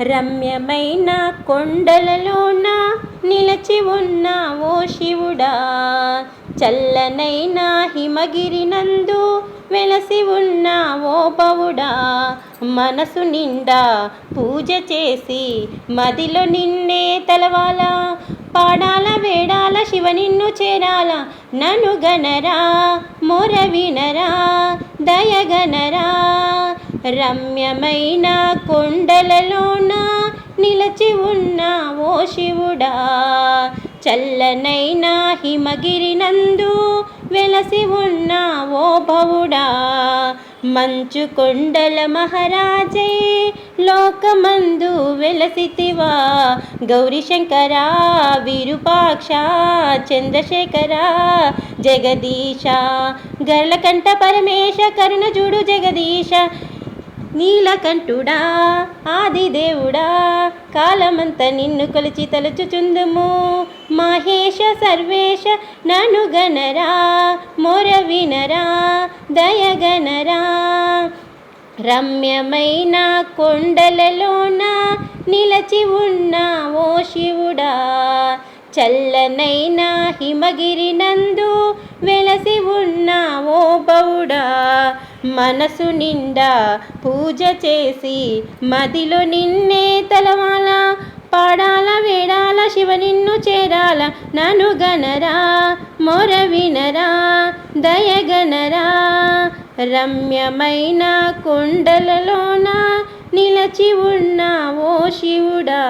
రమ్యమైన కొండలలోన నిలచి ఉన్న ఓ శివుడా. చల్లనైన హిమగిరి నందు వెలసి ఉన్న ఓ పవుడా మనసు నిండా పూజ చేసి మదిలో నిన్నే తలవాల. పాడాల వేడాల శివ నిన్ను చేరాల. నన్ను గనరా మొర వినరా దయగనరా. రమ్యమైన కొండలలోన నిలచి ఉన్న ఓ శివుడా. చల్లనైన హిమగిరి నందు వెలసి ఉన్న ఓ భవుడా. మంచు కొండల మహారాజే లోకమందు వెలసితివా. గౌరీశంకర విరూపాక్ష చంద్రశేఖర జగదీశ. గర్లకంఠ పరమేశ కరుణ జగదీశ నీలకంఠుడా ఆదిదేవుడా కాలమంత నిన్ను కొలిచి తలుచుచుందుము. మహేష సర్వేశ నను గనరా మొర వినరా దయగనరా. రమ్యమైన కొండలలోన నిలచి ఉన్న ఓ శివుడా. చల్లనైన హిమగిరి నందు వెలసి ఉన్న ఓ బౌడా మనసు నిండా పూజ చేసి మదిలో నిన్నే తలవాల పాడాల వేడాల శివ నిన్ను చేరాల నను గనరా మొర వినరా దయగనరా రమ్యమైన కొండలలోన నిలచి ఉన్న ఓ శివుడా.